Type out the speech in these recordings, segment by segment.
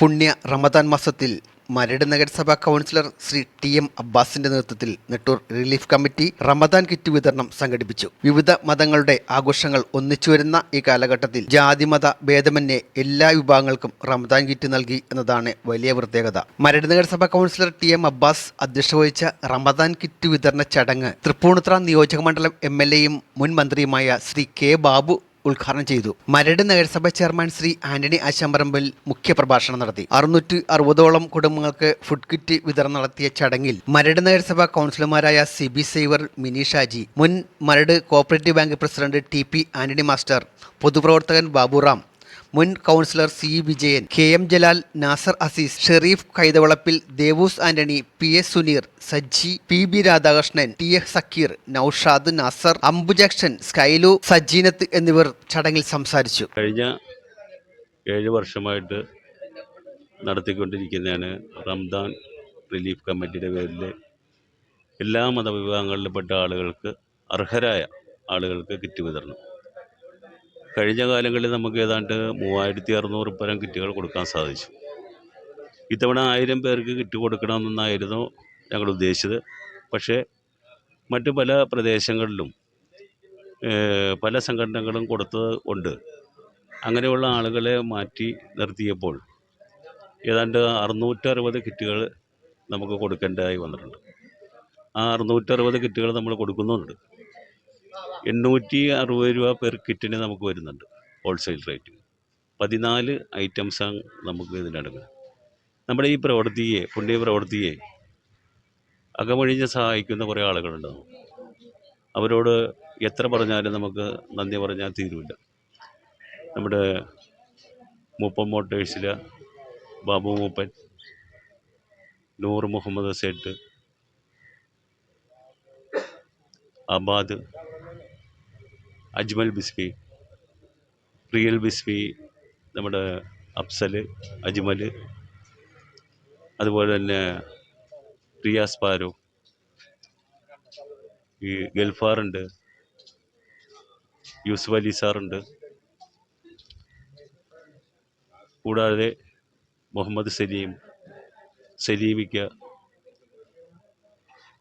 പുണ്യ റമദാൻ മാസത്തിൽ മരട് നഗരസഭാ കൗൺസിലർ ശ്രീ ടി എം അബ്ബാസിന്റെ നേതൃത്വത്തിൽ Nettoor relief committee Ramadan kit വിതരണം സംഘടിപ്പിച്ചു. വിവിധ മതങ്ങളുടെ ആഘോഷങ്ങൾ ഒന്നിച്ചു വരുന്ന ഈ കാലഘട്ടത്തിൽ ജാതിമത ഭേദമന്യേ എല്ലാ വിഭാഗങ്ങൾക്കും റമദാൻ കിറ്റ് നൽകി എന്നതാണ് വലിയ പ്രത്യേകത. മരട് നഗരസഭാ കൗൺസിലർ ടി എം അബ്ബാസ് അധ്യക്ഷത വഹിച്ച റമദാൻ കിറ്റ് വിതരണ ചടങ്ങ് തൃപ്പൂണിത്ര നിയോജക മണ്ഡലം എം എൽ എയും മുൻ മന്ത്രിയുമായ ശ്രീ കെ ബാബു ഉദ്ഘാടനം ചെയ്തു. മരട് നഗരസഭ ചെയർമാൻ ശ്രീ ആന്റണി ആശാമ്പറമ്പിൽ മുഖ്യപ്രഭാഷണം നടത്തി. അറുന്നൂറ്റി അറുപതോളം കുടുംബങ്ങൾക്ക് ഫുഡ് കിറ്റ് വിതരണം നടത്തിയ ചടങ്ങിൽ മരട് നഗരസഭ കൗൺസിലർമാരായ സി ബി സൈവർ മിനി ഷാജി മുൻ Maradu cooperative bank president T P Antony master പൊതുപ്രവർത്തകൻ ബാബുറാം മുൻ councillor C Vijayan K M Jalal Nasar Azeez Shereef Kaithavalappil Devoos Antony P S Suneer Sajji P B Radhakrishnan T F Zakir Noushad Nasar Ambujakshan സ്കൈലു സജ്ജീനത്ത് എന്നിവർ ചടങ്ങിൽ സംസാരിച്ചു. കഴിഞ്ഞ ഏഴ് വർഷമായിട്ട് നടത്തിക്കൊണ്ടിരിക്കുന്നതാണ് Ramadan relief കമ്മിറ്റിയുടെ പേരിൽ എല്ലാ മതവിഭാഗങ്ങളിൽപ്പെട്ട ആളുകൾക്ക് അർഹരായ ആളുകൾക്ക് കിറ്റ് വിതരണം. കഴിഞ്ഞ കാലങ്ങളിൽ നമുക്ക് ഏതാണ്ട് മൂവായിരത്തി അറുന്നൂറ് പരം കിറ്റുകൾ കൊടുക്കാൻ സാധിച്ചു. ഇത്തവണ ആയിരം പേർക്ക് കിറ്റ് കൊടുക്കണമെന്നായിരുന്നു ഞങ്ങൾ ഉദ്ദേശിച്ചത്. പക്ഷേ മറ്റു പല പ്രദേശങ്ങളിലും പല സംഘടനകളും കൊടുത്തത് കൊണ്ട് അങ്ങനെയുള്ള ആളുകളെ മാറ്റി നിർത്തിയപ്പോൾ ഏതാണ്ട് അറുന്നൂറ്ററുപത് കിറ്റുകൾ നമുക്ക് കൊടുക്കേണ്ടതായി വന്നിട്ടുണ്ട്. ആ അറുന്നൂറ്ററുപത് കിറ്റുകൾ നമ്മൾ കൊടുക്കുന്നുണ്ട്. എണ്ണൂറ്റി അറുപത് രൂപ പെർ കിറ്റിന് നമുക്ക് വരുന്നുണ്ട് ഹോൾസെയിൽ റേറ്റ് പതിനാല് ഐറ്റംസാണ് നമുക്ക് ഇതിനടങ്ങുന്നത് നമ്മുടെ ഈ പ്രവൃത്തിയെ പുണ്യ പ്രവൃത്തിയെ അകമൊഴിഞ്ഞ് സഹായിക്കുന്ന കുറേ ആളുകളുണ്ട്. അവരോട് എത്ര പറഞ്ഞാലും നമുക്ക് നന്ദി പറഞ്ഞാൽ തീരുമില്ല നമ്മുടെ മൂപ്പൻ മോട്ടേഴ്സില ബാബു മൂപ്പൻ നൂർ മുഹമ്മദ് സേട്ട് അബാദ് അജ്മൽ ബിസ്വി റിയൽ ബിസ്വി നമ്മുടെ അഫ്സൽ അജ്മൽ അതുപോലെ തന്നെ റിയാസ് പാരോ ഈ ഗൾഫാറുണ്ട് യൂസുഫ് അലി സാറുണ്ട്. കൂടാതെ മുഹമ്മദ് സലീം സലീമിക്ക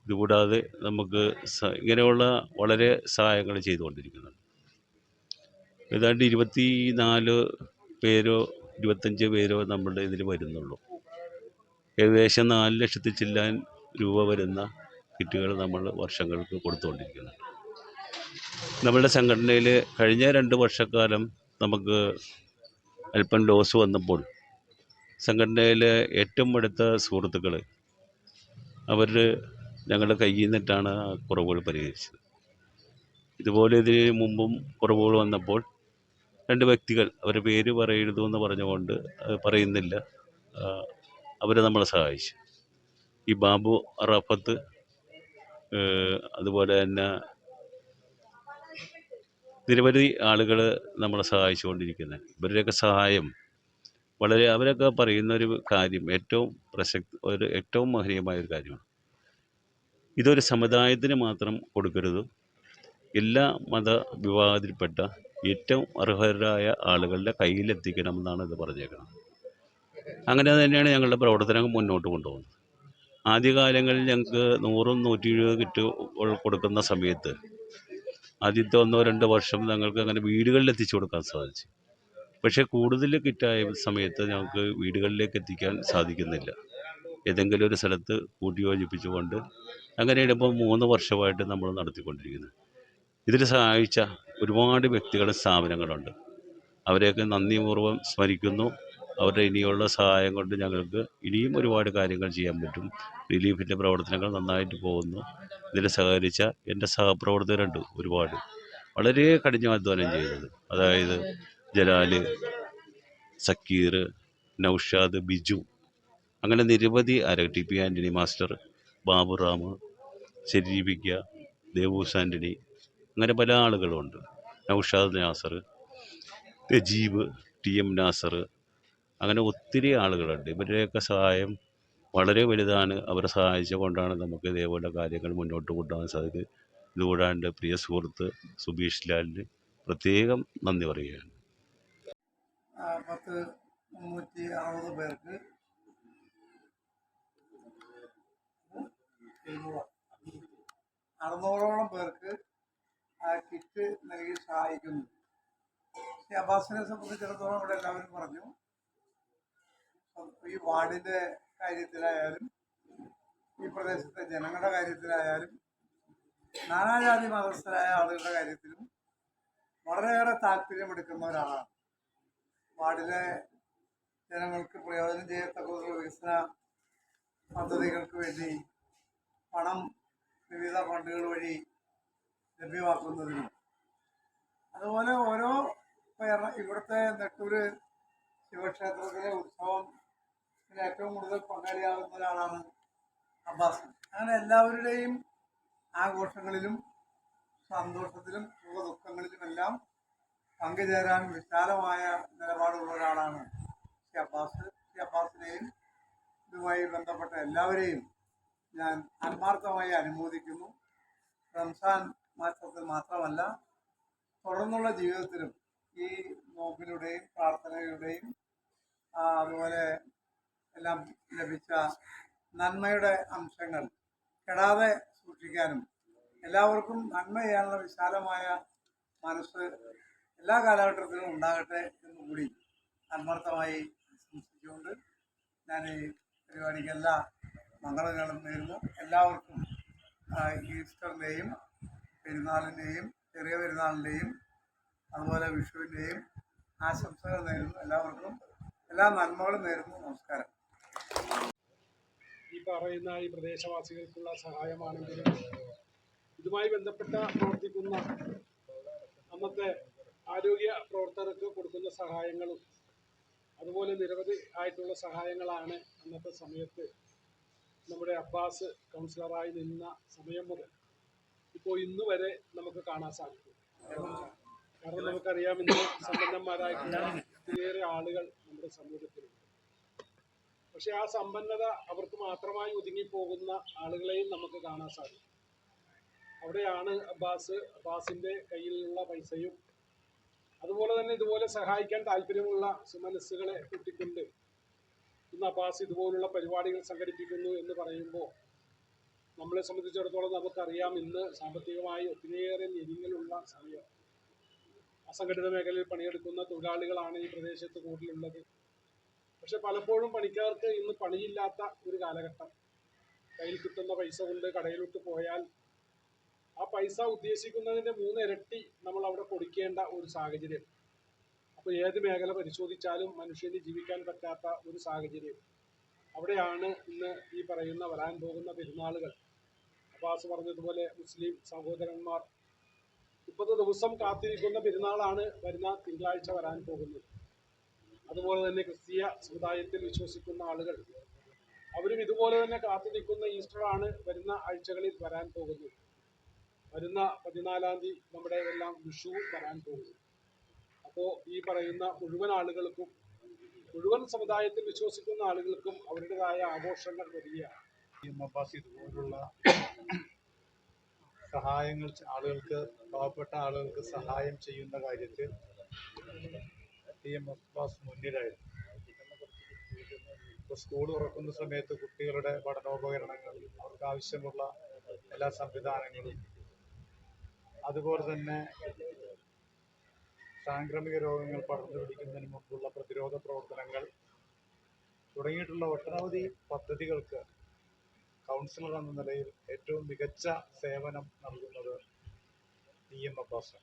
ഇതുകൂടാതെ നമുക്ക് ഇങ്ങനെയുള്ള വളരെ സഹായങ്ങൾ ചെയ്തുകൊണ്ടിരിക്കുന്നുണ്ട്. ഏതാണ്ട് ഇരുപത്തി നാല് പേരോ ഇരുപത്തഞ്ച് പേരോ നമ്മളുടെ ഇതിൽ വരുന്നുള്ളൂ. ഏകദേശം നാല് ലക്ഷത്തി ചില്ലാൻ രൂപ വരുന്ന കിറ്റുകൾ നമ്മൾ വർഷങ്ങൾക്ക് കൊടുത്തുകൊണ്ടിരിക്കുന്നുണ്ട്. നമ്മളുടെ സംഘടനയിൽ കഴിഞ്ഞ രണ്ട് വർഷക്കാലം നമുക്ക് അല്പം ലോസ് വന്നപ്പോൾ സംഘടനയിലെ ഏറ്റവും അടുത്ത സുഹൃത്തുക്കൾ അവർ ഞങ്ങളുടെ കയ്യിൽ നിന്നിട്ടാണ് ആ കുറവുകൾ പരിഹരിച്ചത്. ഇതുപോലെ ഇതിന് മുമ്പും കുറവുകൾ വന്നപ്പോൾ രണ്ട് വ്യക്തികൾ അവരുടെ പേര് പറയരുത് എന്ന് പറഞ്ഞുകൊണ്ട് പറയുന്നില്ല. അവരെ നമ്മളെ സഹായിച്ചു. ഈ ബാബു റഫത്ത് അതുപോലെ തന്നെ നിരവധി ആളുകൾ നമ്മളെ സഹായിച്ചുകൊണ്ടിരിക്കുന്നത് ഇവരുടെയൊക്കെ സഹായം വളരെ അവരൊക്കെ പറയുന്ന ഒരു കാര്യം ഏറ്റവും പ്രസക്തി ഒരു ഏറ്റവും മഹനീയമായ ഒരു കാര്യമാണ്. ഇതൊരു സമുദായത്തിന് മാത്രം കൊടുക്കരുത്. എല്ലാ മത വിഭാഗത്തിൽപ്പെട്ട ഏറ്റവും അർഹരായ ആളുകളുടെ കയ്യിലെത്തിക്കണമെന്നാണ് ഇത് പറഞ്ഞേക്കുന്നത്. അങ്ങനെ തന്നെയാണ് ഞങ്ങളുടെ പ്രവർത്തനം മുന്നോട്ട് കൊണ്ടുപോകുന്നത്. ആദ്യകാലങ്ങളിൽ ഞങ്ങൾക്ക് നൂറും നൂറ്റി എഴുപത് കിറ്റ് കൊടുക്കുന്ന സമയത്ത് ആദ്യത്തെ ഒന്നോ രണ്ടോ വർഷം ഞങ്ങൾക്ക് അങ്ങനെ വീടുകളിൽ എത്തിച്ചു കൊടുക്കാൻ സാധിച്ചു. പക്ഷേ കൂടുതൽ കിറ്റായ സമയത്ത് ഞങ്ങൾക്ക് വീടുകളിലേക്ക് എത്തിക്കാൻ സാധിക്കുന്നില്ല. ഏതെങ്കിലും ഒരു സ്ഥലത്ത് കൂട്ടിയോജിപ്പിച്ചുകൊണ്ട് അങ്ങനെയാണ് ഇപ്പോൾ മൂന്ന് വർഷമായിട്ട് നമ്മൾ നടത്തിക്കൊണ്ടിരിക്കുന്നത്. ഇതിൽ സഹായിച്ച ഒരുപാട് വ്യക്തികളും സ്ഥാപനങ്ങളുണ്ട്. അവരെയൊക്കെ നന്ദിപൂർവം സ്മരിക്കുന്നു. അവരുടെ ഇനിയുള്ള സഹായം കൊണ്ട് ഞങ്ങൾക്ക് ഇനിയും ഒരുപാട് കാര്യങ്ങൾ ചെയ്യാൻ പറ്റും. റിലീഫിന്റെ പ്രവർത്തനങ്ങൾ നന്നായിട്ട് പോകുന്നു. ഇതിൽ സഹകരിച്ച എന്റെ സഹപ്രവർത്തകരുണ്ട് ഒരുപാട്. വളരെ കഠിനാധ്വാനം ചെയ്തത് അതായത് ജലാൽ സക്കീർ നൗഷാദ് ബിജു അങ്ങനെ നിരവധി ആര T P Antony master Baburam ശരീപിക്ക Devoos Antony അങ്ങനെ പല ആളുകളുണ്ട്. നൗഷാദ് നാസർ രജീബ് ടി എം നാസർ അങ്ങനെ ഒത്തിരി ആളുകളുണ്ട്. ഇവരുടെയൊക്കെ സഹായം വളരെ വലുതാണ്. അവരെ സഹായിച്ചുകൊണ്ടാണ് നമുക്ക് ഇതേപോലെ കാര്യങ്ങൾ മുന്നോട്ട് കൊണ്ടുപോകാൻ സാധിക്കുന്നത് ഇതുകൂടാണ്ട് പ്രിയ സുഹൃത്ത് സുബീഷ് ലാലിന് പ്രത്യേകം നന്ദി പറയുകയാണ്. പത്ത് മുന്നൂറ്റി അറുപത് പേർക്ക് അറുന്നൂറോളം പേർക്ക് ആ കിറ്റ് നൽകി സഹായിക്കുന്നു. ശ്രീ അബ്ബാസിനെ സംബന്ധിച്ചിടത്തോളം ഇവിടെ എല്ലാവരും പറഞ്ഞു ഈ വാർഡിന്റെ കാര്യത്തിലായാലും ഈ പ്രദേശത്തെ ജനങ്ങളുടെ കാര്യത്തിലായാലും നാനാജാതി മതസ്ഥരായ ആളുകളുടെ കാര്യത്തിലും വളരെയേറെ താല്പര്യമെടുക്കുന്ന ഒരാളാണ്. വാർഡിലെ ജനങ്ങൾക്ക് പ്രയോജനം ചെയ്യത്തക്ക വികസന പദ്ധതികൾക്ക് വേണ്ടി പണം വിവിധ ഫണ്ടുകൾ വഴി ലഭ്യമാക്കുന്നതിനും. അതുപോലെ ഓരോ ഇവിടുത്തെ നെട്ടൂര് ശിവക്ഷേത്രത്തിലെ ഉത്സവം ഏറ്റവും കൂടുതൽ പങ്കാളിയാകുന്ന ഒരാളാണ് അബ്ബാസ്. അങ്ങനെ എല്ലാവരുടെയും ആഘോഷങ്ങളിലും സന്തോഷത്തിലും സുഖദുഃഖങ്ങളിലുമെല്ലാം പങ്കുചേരാൻ വിശാലമായ നിലപാടുള്ള ഒരാളാണ് ശ്രീ അബ്ബാസ്. ശ്രീ അബ്ബാസിനെയും ഇതുമായി ബന്ധപ്പെട്ട എല്ലാവരെയും ഞാൻ ആത്മാർത്ഥമായി അനുമോദിക്കുന്നു. റംസാൻ മാസത്തിൽ മാത്രമല്ല തുടർന്നുള്ള ജീവിതത്തിലും ഈ നോമ്പിലൂടെയും പ്രാർത്ഥനയുടെയും അതുപോലെ എല്ലാം ലഭിച്ച നന്മയുടെ അംശങ്ങൾ കെടാതെ സൂക്ഷിക്കാനും എല്ലാവർക്കും നന്മ ചെയ്യാനുള്ള വിശാലമായ മനസ്സ് എല്ലാ കാലഘട്ടത്തിലും ഉണ്ടാകട്ടെ എന്ന് കൂടി ആത്മാർത്ഥമായി ആശംസിച്ചുകൊണ്ട് ഞാൻ ഈ പരിപാടിക്ക് മംഗളങ്ങളും നേരുന്നു എല്ലാവർക്കും ഈസ്റ്ററിന്റെയും പെരുന്നാളിന്റെയും ചെറിയ പെരുന്നാളിന്റെയും അതുപോലെ വിഷുവിന്റെയും ആശംസകൾ നേരുന്നു. എല്ലാവർക്കും എല്ലാ നന്മകളും നേരുന്നു. നമസ്കാരം. ഈ പറയുന്ന ഈ പ്രദേശവാസികൾക്കുള്ള സഹായമാണെങ്കിലും ഇതുമായി ബന്ധപ്പെട്ട പ്രവർത്തിക്കുന്ന അന്നത്തെ ആരോഗ്യ പ്രവർത്തകർക്ക് കൊടുക്കുന്ന സഹായങ്ങളും അതുപോലെ നിരവധി ആയിട്ടുള്ള സഹായങ്ങളാണ് അന്നത്തെ സമയത്ത് നമ്മുടെ അബ്ബാസ് കൗൺസിലറായി നിന്ന സമയം മുതൽ ഇപ്പോൾ ഇന്ന് വരെ നമുക്ക് കാണാൻ സാധിക്കും. കാരണം നമുക്കറിയാം ഇന്ന് സമ്പന്നന്മാരായിട്ടുള്ള ഒത്തിരിയേറെ ആളുകൾ നമ്മുടെ സമൂഹത്തിലുണ്ട്. പക്ഷെ ആ സമ്പന്നത അവർക്ക് മാത്രമായി ഒതുങ്ങിപ്പോകുന്ന ആളുകളെയും നമുക്ക് കാണാൻ സാധിക്കും. അവിടെയാണ് അബ്ബാസ് അബ്ബാസിന്റെ കയ്യിലുള്ള പൈസയും അതുപോലെ തന്നെ ഇതുപോലെ സഹായിക്കാൻ താല്പര്യമുള്ള സുമനസ്സുകളെ കൂട്ടിക്കൊണ്ട് ഇന്ന് അബ്ബാസ് ഇതുപോലുള്ള പരിപാടികൾ സംഘടിപ്പിക്കുന്നു എന്ന് പറയുമ്പോൾ നമ്മളെ സംബന്ധിച്ചിടത്തോളം നമുക്കറിയാം ഇന്ന് സാമ്പത്തികമായി ഒത്തിരിയേറെ ഞെരുങ്ങലുള്ള സമയം. അസംഘടിത മേഖലയിൽ പണിയെടുക്കുന്ന തൊഴിലാളികളാണ് ഈ പ്രദേശത്ത് കൂടുതലുള്ളത്. പക്ഷെ പലപ്പോഴും പണിക്കാർക്ക് ഇന്ന് പണിയില്ലാത്ത ഒരു കാലഘട്ടം. കയ്യിൽ കിട്ടുന്ന പൈസ കൊണ്ട് കടയിലോട്ട് പോയാൽ ആ പൈസ ഉദ്ദേശിക്കുന്നതിന്റെ മൂന്നിരട്ടി നമ്മൾ അവിടെ കൊടുക്കേണ്ട ഒരു സാഹചര്യം. അപ്പോൾ ഏത് മേഖല പരിശോധിച്ചാലും മനുഷ്യന് ജീവിക്കാൻ പറ്റാത്ത ഒരു സാഹചര്യം അവിടെയാണ് ഇന്ന് ഈ പറയുന്ന വരാൻ പോകുന്ന പെരുന്നാളുകൾ. അബ്ബാസ് പറഞ്ഞതുപോലെ മുസ്ലിം സഹോദരന്മാർ മുപ്പത് ദിവസം കാത്തിരിക്കുന്ന പെരുന്നാളാണ് വരുന്ന തിങ്കളാഴ്ച വരാൻ പോകുന്നത്. അതുപോലെ തന്നെ ക്രിസ്തീയ സമുദായത്തിൽ വിശ്വസിക്കുന്ന ആളുകൾ അവരും ഇതുപോലെ തന്നെ കാത്തിരിക്കുന്ന ഈസ്റ്ററാണ് വരുന്ന ആഴ്ചകളിൽ വരാൻ പോകുന്നത്. വരുന്ന പതിനാലാം തീയതി നമ്മുടെ എല്ലാം വിഷുവും വരാൻ പോകുന്നു. അപ്പോൾ ഈ പറയുന്ന മുഴുവൻ ആളുകൾക്കും മുഴുവൻ സമുദായത്തിൽ വിശ്വസിക്കുന്ന ആളുകൾക്കും അവരുടേതായ ആഘോഷങ്ങൾ മബ്ബാസ് ഇതുപോലുള്ള സഹായങ്ങൾ ആളുകൾക്ക് പാവപ്പെട്ട ആളുകൾക്ക് സഹായം ചെയ്യുന്ന കാര്യത്തിൽ ടി എം അബ്ബാസ് മുന്നിലായിരുന്നു. ഇപ്പോൾ സ്കൂൾ തുറക്കുന്ന സമയത്ത് കുട്ടികളുടെ പഠനോപകരണങ്ങൾ അവർക്ക് ആവശ്യമുള്ള എല്ലാ സംവിധാനങ്ങളും അതുപോലെ തന്നെ സാംക്രമിക രോഗങ്ങൾ പടർന്നു പിടിക്കുന്നതിന് മുമ്പുള്ള പ്രതിരോധ പ്രവർത്തനങ്ങൾ തുടങ്ങിയിട്ടുള്ള ഒട്ടനവധി പദ്ധതികൾക്ക് കൗൺസിലർ എന്ന നിലയിൽ ഏറ്റവും മികച്ച സേവനം നൽകുന്നത് ടി എം അബ്ബാസ്.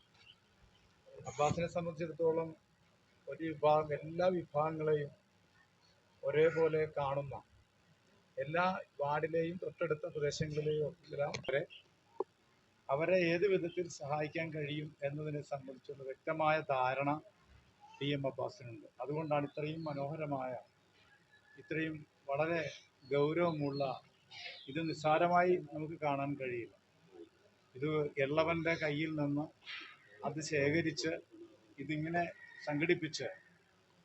അബ്ബാസിനെ സംബന്ധിച്ചിടത്തോളം ഒരു വിഭാഗം എല്ലാ വിഭാഗങ്ങളെയും ഒരേപോലെ കാണുന്ന എല്ലാ വാർഡിലെയും തൊട്ടടുത്ത പ്രദേശങ്ങളിലെയും ഒക്കെ വരെ അവരെ ഏത് വിധത്തിൽ സഹായിക്കാൻ കഴിയും എന്നതിനെ സംബന്ധിച്ചുള്ള വ്യക്തമായ ധാരണ ടി എം അബ്ബാസിനുണ്ട്. അതുകൊണ്ടാണ് ഇത്രയും മനോഹരമായ ഇത്രയും വളരെ ഗൗരവമുള്ള ഇത് നിസ്സാരമായി നമുക്ക് കാണാൻ കഴിയില്ല. ഇത് എള്ളവന്റെ കയ്യിൽ നിന്ന് അത് ശേഖരിച്ച് ഇതിങ്ങനെ സംഘടിപ്പിച്ച്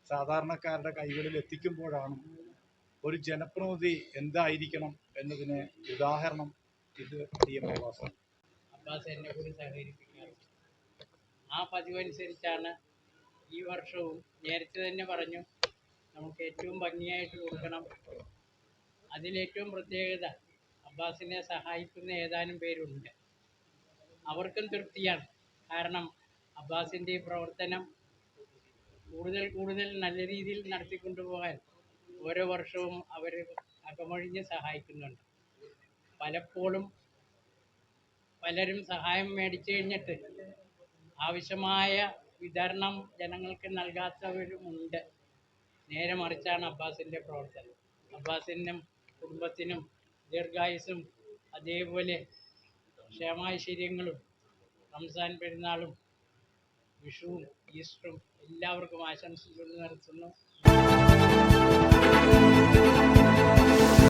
സാധാരണക്കാരുടെ കൈകളിൽ എത്തിക്കുമ്പോഴാണ് ഒരു ജനപ്രതിനിധി എന്തായിരിക്കണം എന്നതിന് ഉദാഹരണം ഇത് ടി എം അബ്ബാസാണ് അബ്ബാസ് എന്നെ കൂടി സഹകരിപ്പിക്കാറുണ്ട്. ആ പതിവനുസരിച്ചാണ് ഈ വർഷവും നേരത്തെ തന്നെ പറഞ്ഞു നമുക്ക് ഏറ്റവും ഭംഗിയായിട്ട് കൊടുക്കണം. അതിലേറ്റവും പ്രത്യേകത അബ്ബാസിനെ സഹായിക്കുന്ന ഏതാനും പേരുണ്ട്. അവർക്കും തൃപ്തിയാണ്. കാരണം അബ്ബാസിന്റെ ഈ പ്രവർത്തനം കൂടുതൽ കൂടുതൽ നല്ല രീതിയിൽ നടത്തിക്കൊണ്ടുപോകാൻ ഓരോ വർഷവും അവർ അകമഴിഞ്ഞ് സഹായിക്കുന്നുണ്ട്. പലപ്പോഴും പലരും സഹായം മേടിച്ചു കഴിഞ്ഞിട്ട് ആവശ്യമായ വിതരണം ജനങ്ങൾക്ക് നൽകാത്തവരുമുണ്ട്. നേരെ മറിച്ചാണ് അബ്ബാസിന്റെ പ്രവർത്തനം. അബ്ബാസിനും കുടുംബത്തിനും ദീർഘായുസും അതേപോലെ ക്ഷേമാശ്ചര്യങ്ങളും റംസാൻ പെരുന്നാളും വിഷുവും ഈസ്റ്ററും എല്ലാവർക്കും ആശംസിച്ചു നടത്തുന്നു